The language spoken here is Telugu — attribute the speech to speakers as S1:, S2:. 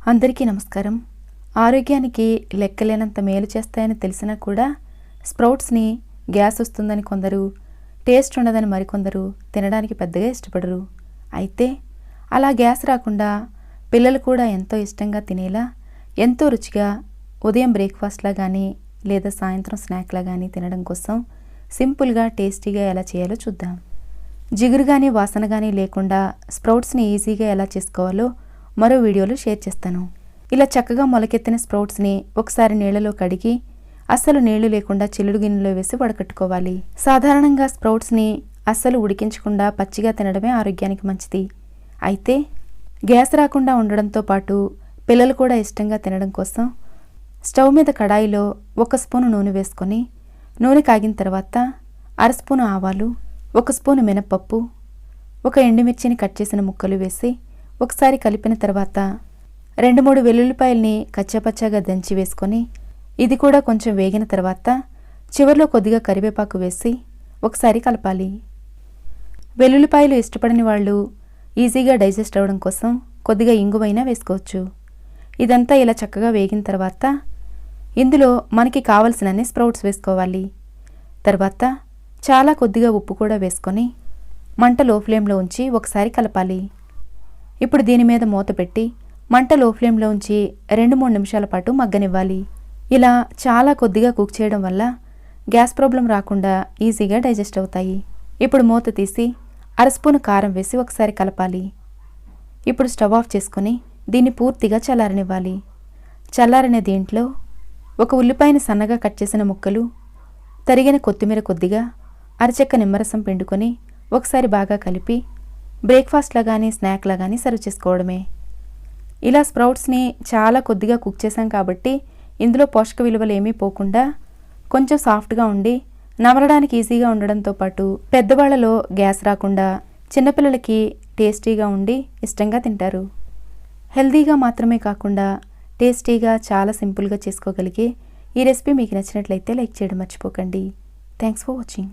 S1: అందరికీ నమస్కారం. ఆరోగ్యానికి లెక్కలేనంత మేలు చేస్తాయని తెలిసినా కూడా స్ప్రౌట్స్ని గ్యాస్ వస్తుందని కొందరు టేస్ట్ ఉండదని మరికొందరు తినడానికి పెద్దగా ఇష్టపడరు. అయితే అలా గ్యాస్ రాకుండా పిల్లలు కూడా ఎంతో ఇష్టంగా తినేలా ఎంతో రుచిగా ఉదయం బ్రేక్ఫాస్ట్లా కానీ లేదా సాయంత్రం స్నాక్లా కానీ తినడం కోసం సింపుల్గా టేస్టీగా ఎలా చేయాలో చూద్దాం. జిగురు కానీ వాసన కానీ లేకుండా స్ప్రౌట్స్ని ఈజీగా ఎలా చేసుకోవాలో మరో వీడియోలో షేర్ చేస్తాను. ఇలా చక్కగా మొలకెత్తిన స్ప్రౌట్స్ని ఒకసారి నీళ్ళలో కడిగి అస్సలు నీళ్ళు లేకుండా చిల్లుడు గిన్నెలో వేసి వడకట్టుకోవాలి. సాధారణంగా స్ప్రౌట్స్ని అస్సలు ఉడికించకుండా పచ్చిగా తినడమే ఆరోగ్యానికి మంచిది. అయితే గ్యాస్ రాకుండా ఉండడంతో పాటు పిల్లలు కూడా ఇష్టంగా తినడం కోసం స్టవ్ మీద కడాయిలో ఒక స్పూను నూనె వేసుకొని నూనె కాగిన తర్వాత అర స్పూను ఆవాలు ఒక స్పూను మినపప్పు ఒక ఎండుమిర్చిని కట్ చేసిన ముక్కలు వేసి ఒకసారి కలిపిన తర్వాత రెండు మూడు వెల్లుల్లిపాయల్ని కచ్చాపచ్చాగా దంచి వేసుకొని ఇది కూడా కొంచెం వేగిన తర్వాత చివరిలో కొద్దిగా కరివేపాకు వేసి ఒకసారి కలపాలి. వెల్లుల్లిపాయలు ఇష్టపడని వాళ్ళు ఈజీగా డైజెస్ట్ అవ్వడం కోసం కొద్దిగా ఇంగువైనా వేసుకోవచ్చు. ఇదంతా ఇలా చక్కగా వేగిన తర్వాత ఇందులో మనకి కావలసినన్ని స్ప్రౌట్స్ వేసుకోవాలి. తర్వాత చాలా కొద్దిగా ఉప్పు కూడా వేసుకొని మంట లో ఫ్లేమ్లో ఉంచి ఒకసారి కలపాలి. ఇప్పుడు దీని మీద మూత పెట్టి మంట లో ఫ్లేమ్లో ఉంచి రెండు మూడు నిమిషాల పాటు మగ్గనివ్వాలి. ఇలా చాలా కొద్దిగా కుక్ చేయడం వల్ల గ్యాస్ ప్రాబ్లం రాకుండా ఈజీగా డైజెస్ట్ అవుతాయి. ఇప్పుడు మూత తీసి అర కారం వేసి ఒకసారి కలపాలి. ఇప్పుడు స్టవ్ ఆఫ్ చేసుకొని దీన్ని పూర్తిగా చల్లారనివ్వాలి. చల్లారిన దీంట్లో ఒక ఉల్లిపాయని సన్నగా కట్ చేసిన ముక్కలు తరిగిన కొత్తిమీర కొద్దిగా అరచెక్క నిమ్మరసం పిండుకొని ఒకసారి బాగా కలిపి బ్రేక్ఫాస్ట్లా కానీ స్నాక్లా కానీ సర్వ్ చేసుకోవడమే. ఇలా స్ప్రౌట్స్ని చాలా కొద్దిగా కుక్ చేశాం కాబట్టి ఇందులో పోషక విలువలు ఏమీ పోకుండా కొంచెం సాఫ్ట్గా ఉండి నమలడానికి ఈజీగా ఉండడంతో పాటు పెద్దవాళ్ళలో గ్యాస్ రాకుండా చిన్నపిల్లలకి టేస్టీగా ఉండి ఇష్టంగా తింటారు. హెల్తీగా మాత్రమే కాకుండా టేస్టీగా చాలా సింపుల్గా చేసుకోగలిగే ఈ రెసిపీ మీకు నచ్చినట్లయితే లైక్ చేయడం మర్చిపోకండి. Thanks for watching.